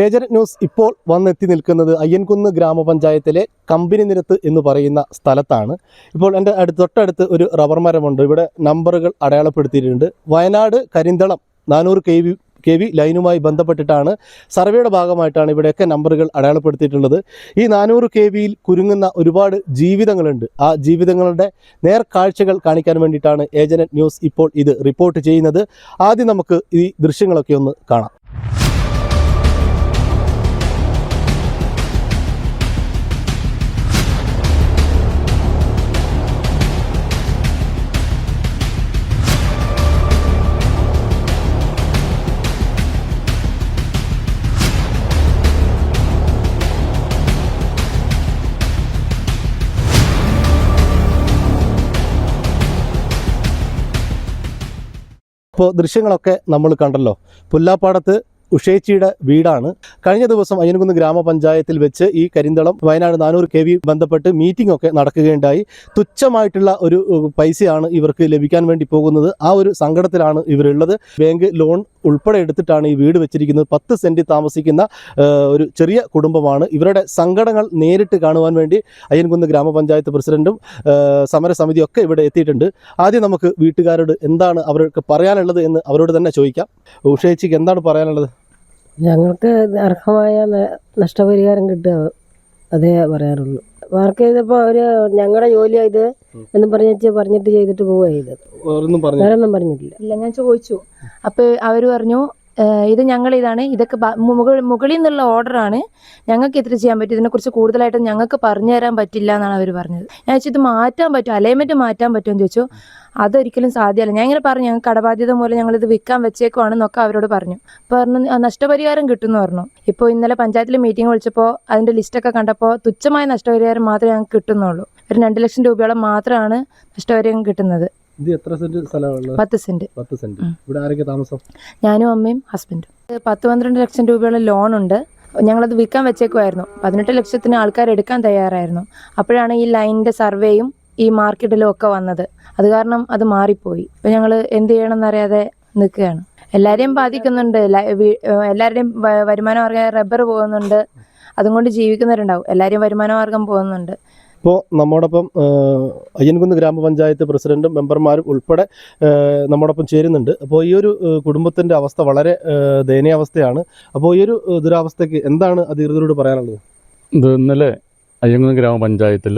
Agent news ഇപ്പോൾ വന്നെത്തി നിൽക്കുന്നത് അയ്യൻകുന്ന് ഗ്രാമപഞ്ചായത്തിലെ കമ്പനി നിരത്ത് എന്ന് പറയുന്ന സ്ഥലത്താണ്. ഇപ്പോൾ എന്റെ അടുത്ത് തൊട്ടടുത്ത് ഒരു റബ്ബർ മരമുണ്ട്. ഇവിടെ നമ്പറുകൾ അടയാളപ്പെടുത്തിയിട്ടുണ്ട്. വയനാട് കരിന്തളം നാനൂറ് കെ വി കെ വി ലൈനുമായി ബന്ധപ്പെട്ടിട്ടാണ് സർവേയുടെ ഭാഗമായിട്ടാണ് ഇവിടെയൊക്കെ നമ്പറുകൾ അടയാളപ്പെടുത്തിയിട്ടുള്ളത്. ഈ നാനൂറ് കെ വിയിൽ കുരുങ്ങുന്ന ഒരുപാട് ജീവിതങ്ങളുണ്ട്. ആ ജീവിതങ്ങളുടെ നേർക്കാഴ്ചകൾ കാണിക്കാൻ വേണ്ടിയിട്ടാണ് ഏജന്റ് ന്യൂസ് ഇപ്പോൾ ഇത് റിപ്പോർട്ട് ചെയ്യുന്നത്. ആദ്യം നമുക്ക് ഈ ദൃശ്യങ്ങളൊക്കെ ഒന്ന് കാണാം. ഇപ്പോൾ ദൃശ്യങ്ങളൊക്കെ നമ്മൾ കണ്ടല്ലോ. പുല്ലാപ്പാടത്ത് ഉഷേച്ചിയുടെ വീടാണ്. കഴിഞ്ഞ ദിവസം അയ്യൻകുന്ന് ഗ്രാമപഞ്ചായത്തിൽ വെച്ച് ഈ കരിന്തളം വയനാട് നാനൂറ് കെ വി ബന്ധപ്പെട്ട് മീറ്റിംഗ് ഒക്കെ നടക്കുകയുണ്ടായി. തുച്ഛമായിട്ടുള്ള ഒരു പൈസയാണ് ഇവർക്ക് ലഭിക്കാൻ വേണ്ടി പോകുന്നത്. ആ ഒരു സങ്കടത്തിലാണ് ഇവരുള്ളത്. ബാങ്ക് ലോൺ ഉൾപ്പെടെ എടുത്തിട്ടാണ് ഈ വീട് വെച്ചിരിക്കുന്നത്. പത്ത് സെന്റ് താമസിക്കുന്ന ഒരു ചെറിയ കുടുംബമാണ്. ഇവരുടെ സങ്കടങ്ങൾ നേരിട്ട് കാണുവാൻ വേണ്ടി അയ്യൻകുന്ന് ഗ്രാമപഞ്ചായത്ത് പ്രസിഡന്റും സമരസമിതി ഒക്കെ ഇവിടെ എത്തിയിട്ടുണ്ട്. ആദ്യം നമുക്ക് വീട്ടുകാരോട് എന്താണ് അവർക്ക് പറയാനുള്ളത് എന്ന് അവരോട് തന്നെ ചോദിക്കാം. ഉഷേച്ചിക്ക് എന്താണ് പറയാനുള്ളത്? ഞങ്ങൾക്ക് അർഹമായ നഷ്ടപരിഹാരം കിട്ടുക അതേ പറയാറുള്ളൂ. വർക്ക് ചെയ്തപ്പോൾ അവർ ഞങ്ങളുടെ ജോലിയാ ഇത് എന്ന് പറഞ്ഞ് പറഞ്ഞിട്ട് ചെയ്തിട്ട് പോവുക ചെയ്തത്. ഒന്നും പറഞ്ഞു വേറെ ഒന്നും പറഞ്ഞിട്ടില്ല. ഇല്ല ഞാൻ ചോദിച്ചു. അപ്പൊ അവർ പറഞ്ഞു "ഏഹ് ഇത് ഞങ്ങൾ ഇതാണ് ഇതൊക്കെ മുകളിൽ നിന്നുള്ള ഓർഡറാണ് ഞങ്ങൾക്ക് ഇത്ര ചെയ്യാൻ പറ്റും? ഇതിനെക്കുറിച്ച് കൂടുതലായിട്ട് ഞങ്ങൾക്ക് പറഞ്ഞു തരാൻ പറ്റില്ല എന്നാണ് അവർ പറഞ്ഞത്. ഞാൻ ചോദിച്ചു ഇത് മാറ്റാൻ പറ്റും അലൈൻമെന്റ് മാറ്റാൻ പറ്റുമെന്ന് ചോദിച്ചു. അതൊരിക്കലും സാധ്യമല്ല. ഞാൻ ഇങ്ങനെ പറഞ്ഞു ഞങ്ങൾക്ക് കടബാധ്യത മൂലം ഞങ്ങൾ ഇത് വിൽക്കാൻ വെച്ചേക്കുവാണെന്നൊക്കെ അവരോട് പറഞ്ഞു. പറഞ്ഞു "ആ, നഷ്ടപരിഹാരം കിട്ടുമെന്ന് പറഞ്ഞു. ഇപ്പോൾ ഇന്നലെ പഞ്ചായത്തിൽ മീറ്റിംഗ് വിളിച്ചപ്പോൾ അതിന്റെ ലിസ്റ്റൊക്കെ കണ്ടപ്പോൾ തുച്ഛമായ നഷ്ടപരിഹാരം മാത്രമേ ഞങ്ങൾക്ക് കിട്ടുന്നുള്ളൂ. ഒരു രണ്ട് ലക്ഷം രൂപയോളം മാത്രമാണ് നഷ്ടപരിഹാരം കിട്ടുന്നത്. ഇത് എത്ര സെന്റ് സ്ഥലമാണുള്ളത്? പത്ത് സെന്റ്. പത്ത് സെന്റ്. ഇവിടെ ആരൊക്കെ താമസം? ഞാനും അമ്മയും ഹസ്ബൻഡും പത്ത് പന്ത്രണ്ട് ലക്ഷം രൂപയുള്ള ലോൺ ഉണ്ട്. ഞങ്ങളത് വിൽക്കാൻ വെച്ചേക്കുമായിരുന്നു പതിനെട്ട് ലക്ഷത്തിന് ആൾക്കാർ എടുക്കാൻ തയ്യാറായിരുന്നു. അപ്പോഴാണ് ഈ ലൈനിന്റെ സർവേയും ഈ മാർക്കറ്റിലും ഒക്കെ വന്നത്. അത് കാരണം അത് മാറിപ്പോയി. ഇപ്പൊ ഞങ്ങൾ എന്ത് ചെയ്യണം എന്നറിയാതെ നിൽക്കുകയാണ്. എല്ലാവരെയും ബാധിക്കുന്നുണ്ട്. എല്ലാവരുടെയും വരുമാന മാർഗം റബ്ബർ പോകുന്നുണ്ട്. അതും കൊണ്ട് ജീവിക്കുന്നവരുണ്ടാവും. എല്ലാവരും വരുമാന മാർഗം പോകുന്നുണ്ട്. ഇപ്പോൾ നമ്മോടൊപ്പം അയ്യൻകുന്ന് ഗ്രാമപഞ്ചായത്ത് പ്രസിഡന്റും മെമ്പർമാരും ഉൾപ്പെടെ നമ്മോടൊപ്പം ചേരുന്നുണ്ട്. അപ്പോൾ ഈ ഒരു കുടുംബത്തിന്റെ അവസ്ഥ വളരെ ദയനീയാവസ്ഥയാണ്. അപ്പോൾ ഈ ഒരു ദുരാവസ്ഥയ്ക്ക് എന്താണ് അധികൃതരോട് പറയാനുള്ളത്? ഇത് ഇന്നലെ അയ്യൻകുന്ന് ഗ്രാമപഞ്ചായത്തിൽ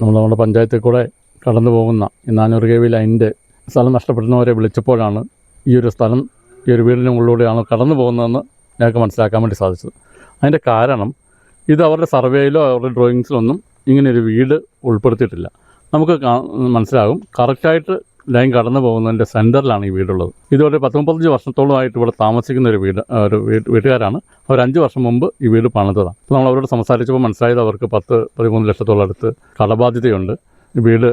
നമ്മൾ നമ്മുടെ പഞ്ചായത്തിൽ കൂടെ കടന്നു പോകുന്ന നാനൂറ് കെ വി ലൈന്റെ സ്ഥലം നഷ്ടപ്പെടുന്നവരെ വിളിച്ചപ്പോഴാണ് ഈ ഒരു സ്ഥലം ഈ ഒരു വീടിന്റെ ഉള്ളിലൂടെയാണ് കടന്നു പോകുന്നതെന്ന് ഞങ്ങൾക്ക് മനസ്സിലാക്കാൻ വേണ്ടി സാധിച്ചത്. അതിന്റെ കാരണം ഇത് അവരുടെ സർവേയിലോ അവരുടെ ഡ്രോയിങ്സിലൊന്നും ഇങ്ങനെ ഒരു വീട് ഉൾപ്പെടുത്തിയിട്ടില്ല. നമുക്ക് മനസ്സിലാകും. കറക്റ്റായിട്ട് ലൈൻ കടന്നു പോകുന്നതിന്റെ സെന്ററിലാണ് ഈ വീടുള്ളത്. ഇതുവരെ പത്ത് മുപ്പത്തഞ്ച് വർഷത്തോളമായിട്ട് ഇവിടെ താമസിക്കുന്ന ഒരു വീട് ഒരു വീട്ട് വീട്ടുകാരാണ്. അവർ അഞ്ച് വർഷം മുമ്പ് ഈ വീട് പണിതതാണ്. അപ്പോൾ നമ്മൾ അവരോട് സംസാരിച്ചപ്പോൾ മനസ്സിലായത് അവർക്ക് പത്ത് പതിമൂന്ന് ലക്ഷത്തോളം അടുത്ത് കടബാധ്യതയുണ്ട്. വീട്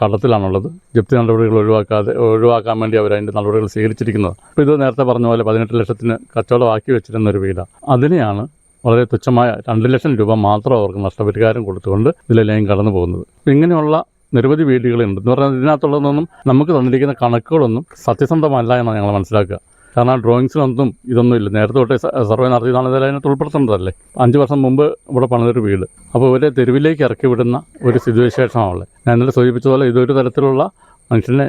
കടത്തിലാണുള്ളത് ജപ്തി നടപടികൾ ഒഴിവാക്കാതെ ഒഴിവാക്കാൻ വേണ്ടി അവർ അതിന്റെ നടപടികൾ സ്വീകരിച്ചിരിക്കുന്നത്. അപ്പോൾ ഇത് നേരത്തെ പറഞ്ഞ പോലെ പതിനെട്ട് ലക്ഷത്തിന് കച്ചവടമാക്കി വെച്ചിരുന്ന ഒരു വീടാണ്. അതിനെയാണ് വളരെ തുച്ഛമായ രണ്ട് ലക്ഷം രൂപ മാത്രം അവർക്ക് നഷ്ടപരിഹാരം കൊടുത്തുകൊണ്ട് ഇതിലെ ലൈൻ കടന്നു പോകുന്നത്. ഇങ്ങനെയുള്ള നിരവധി വീടുകളുണ്ട് എന്ന് പറഞ്ഞാൽ ഇതിനകത്തുള്ളതൊന്നും നമുക്ക് തന്നിരിക്കുന്ന കണക്കുകളൊന്നും സത്യസന്ധമല്ല എന്നാണ് ഞങ്ങൾ മനസ്സിലാക്കുക. കാരണം ഡ്രോയിങ്സിലൊന്നും ഇതൊന്നും ഇല്ല. നേരത്തെ തൊട്ടേ സർവേ നടത്തിയതാണ് ഇതെല്ലാം അതിനകത്ത് ഉൾപ്പെടുത്തേണ്ടതല്ലേ? അഞ്ച് വർഷം മുമ്പ് ഇവിടെ പണിതൊരു വീട്. അപ്പോൾ ഇവരെ തെരുവിലേക്ക് ഇറക്കി വിടുന്ന ഒരു സ്ഥിതിവിശേഷമാണുള്ളത് ഞാൻ ഇന്നലെ സൂചിപ്പിച്ചതുപോലെ ഇതൊരു തരത്തിലുള്ള മനുഷ്യനെ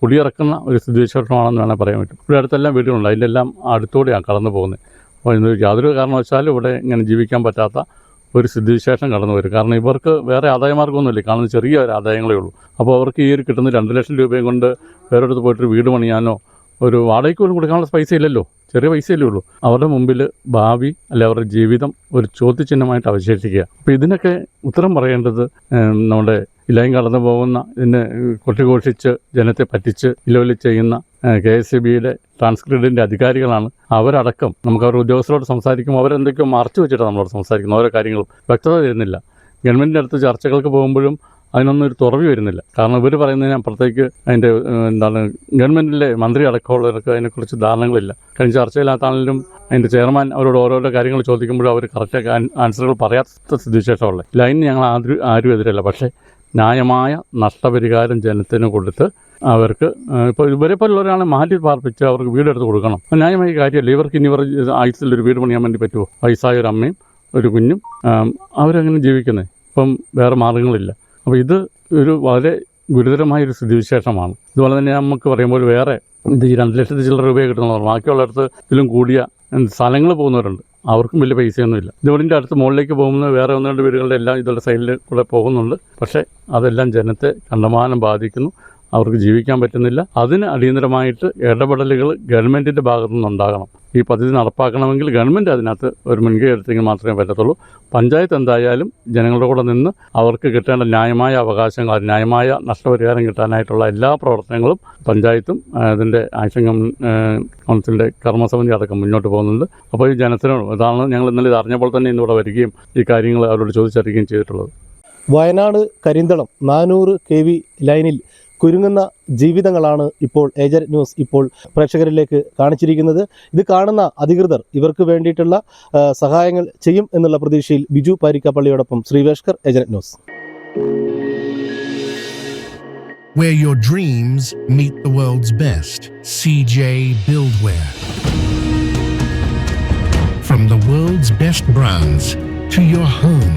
കുടിയിറക്കുന്ന ഒരു സ്ഥിതിവിശേഷമാണെന്ന് വേണമെങ്കിൽ പറയാൻ പറ്റും. ഇവിടെ അടുത്തെല്ലാം വീടുകളുണ്ട്. അതിലെല്ലാം അടുത്തൂടെയാണ് കടന്നു പോകുന്നത്. അപ്പോൾ യാതൊരു കാരണവശാലും ഇവിടെ ഇങ്ങനെ ജീവിക്കാൻ പറ്റാത്ത ഒരു സ്ഥിതിവിശേഷം കടന്നു വരും. കാരണം ഇവർക്ക് വേറെ ആദായമാർഗമൊന്നുമില്ല. കാണുന്ന ചെറിയ ഒരു ആദായങ്ങളേ ഉള്ളൂ. അപ്പോൾ അവർക്ക് ഈ ഒരു കിട്ടുന്ന രണ്ട് ലക്ഷം രൂപയും കൊണ്ട് പോയിട്ട് വീട് പണിയാനോ ഒരു വാടകയ്ക്ക് പോലും കൊടുക്കാനുള്ള പൈസ ഇല്ലല്ലോ. ചെറിയ പൈസയല്ലേ ഉള്ളൂ. അവരുടെ മുമ്പിൽ ഭാവി അല്ലെ അവരുടെ ജീവിതം ഒരു ചോദ്യചിഹ്നമായിട്ട് അവശേഷിക്കുക. അപ്പോൾ ഇതിനൊക്കെ ഉത്തരം പറയേണ്ടത് നമ്മുടെ ഇലയും കടന്നു പോകുന്ന ഇതിനെ കൊട്ടിഘോഷിച്ച് ജനത്തെ പറ്റിച്ച് ഇലോലി ചെയ്യുന്ന കെ എസ് സി ബിയുടെ ട്രാൻസ്ക്രിഡിന്റെ അധികാരികളാണ് അവരടക്കം. നമുക്ക് അവരുടെ ഉദ്യോഗസ്ഥരോട് സംസാരിക്കുമ്പോൾ അവരെന്തൊക്കെയോ മറച്ചു വെച്ചിട്ടാണ് നമ്മളോട് സംസാരിക്കുന്നത്. ഓരോ കാര്യങ്ങളും വ്യക്തത തരുന്നില്ല. ഗവൺമെന്റിന്റെ അടുത്ത് ചർച്ചകൾക്ക് പോകുമ്പോഴും അതിനൊന്നും ഒരു തുറവി വരുന്നില്ല. കാരണം ഇവർ പറയുന്നതിന് അപ്പുറത്തേക്ക് അതിന്റെ എന്താണ് ഗവൺമെന്റിലെ മന്ത്രി അടക്കമുള്ളവർക്ക് അതിനെക്കുറിച്ച് ധാരണകളില്ല. കഴിഞ്ഞ ചർച്ചയിലാത്താണെങ്കിലും അതിന്റെ ചെയർമാൻ അവരോട് ഓരോരോ കാര്യങ്ങൾ ചോദിക്കുമ്പോഴും അവർ കറക്റ്റ് ആൻസറുകൾ പറയാത്ത സ്ഥിതിശേഷമുള്ള ലൈനിന് ഞങ്ങൾ ആരും ആരും എതിരല്ല. പക്ഷേ ന്യായമായ നഷ്ടപരിഹാരം ജനത്തിന് കൊടുത്ത് അവർക്ക് ഇപ്പോൾ ഇവരെ പോലുള്ളവരാണ് മാറ്റി പാർപ്പിച്ച് അവർക്ക് വീടെടുത്ത് കൊടുക്കണം. ന്യായമായ കാര്യമല്ല. ഇവർക്ക് ഇനി ഇവർ ഒരു വീട് പണിയാൻ വേണ്ടി പറ്റുമോ? വയസ്സായ ഒരു അമ്മയും ഒരു കുഞ്ഞും അവരങ്ങനെ ജീവിക്കുന്നത് ഇപ്പം വേറെ മാർഗങ്ങളില്ല അപ്പോൾ ഇത് ഒരു വളരെ ഗുരുതരമായ ഒരു സ്ഥിതിവിശേഷമാണ്. ഇതുപോലെ തന്നെ നമുക്ക് പറയുമ്പോൾ വേറെ ഇത് ഈ രണ്ട് ലക്ഷത്തി ചില്ലറ രൂപയെ കിട്ടുന്നവർ ബാക്കിയുള്ളിടത്ത് ഇതിലും കൂടിയ സ്ഥലങ്ങൾ പോകുന്നവരുണ്ട്. അവർക്കും വലിയ പൈസയൊന്നുമില്ല ഇതുവടിന്റെ അടുത്ത് മുകളിലേക്ക് പോകുന്ന വേറെ ഒന്ന് രണ്ട് വീടുകളുടെ എല്ലാം ഇതുള്ള സൈഡിൽ കൂടെ പോകുന്നുണ്ട്. പക്ഷേ അതെല്ലാം ജനത്തെ കണ്ടമാനം ബാധിക്കുന്നു. അവർക്ക് ജീവിക്കാൻ പറ്റുന്നില്ല. അതിന് അടിയന്തരമായിട്ട് ഇടപെടലുകൾ ഗവൺമെന്റിന്റെ ഭാഗത്തു നിന്നുണ്ടാകണം ഈ പദ്ധതി നടപ്പാക്കണമെങ്കിൽ ഗവൺമെന്റ് അതിനകത്ത് ഒരു മുൻകൈ എടുത്തെങ്കിൽ മാത്രമേ പറ്റത്തുള്ളൂ. പഞ്ചായത്ത് എന്തായാലും ജനങ്ങളുടെ കൂടെ നിന്ന് അവർക്ക് കിട്ടേണ്ട ന്യായമായ അവകാശങ്ങൾ ന്യായമായ നഷ്ടപരിഹാരം കിട്ടാനായിട്ടുള്ള എല്ലാ പ്രവർത്തനങ്ങളും പഞ്ചായത്തും അതിന്റെ ആക്ഷൻ കൗൺസിലിന്റെ കർമ്മസമിതി അടക്കം മുന്നോട്ട് പോകുന്നുണ്ട്. അപ്പോൾ ഈ ജനത്തിനോട് ഇതാണ് ഞങ്ങൾ ഇന്നലെ ഇത് അറിഞ്ഞപ്പോൾ തന്നെ ഇന്നിവിടെ വരികയും ഈ കാര്യങ്ങൾ അവരോട് ചോദിച്ചറിയുകയും ചെയ്തിട്ടുള്ളത്. വയനാട് കരിന്തളം നാനൂറ് കെ വി ലൈനിൽ കുരുങ്ങുന്ന ജീവിതങ്ങളാണ് ഇപ്പോൾ ഏജന്റ് ന്യൂസ് ഇപ്പോൾ പ്രേക്ഷകരിലേക്ക് കാണിച്ചിരിക്കുന്നത് ഇത് കാണുന്ന അധികൃതർ ഇവർക്ക് വേണ്ടിയിട്ടുള്ള സഹായങ്ങൾ ചെയ്യും എന്നുള്ള പ്രതീക്ഷയിൽ ബിജു പാരിക്കപ്പള്ളിയോടൊപ്പം Sreeveshkar agent news where your dreams meet the world's best. CJ Buildware. From the world's best brands to your home.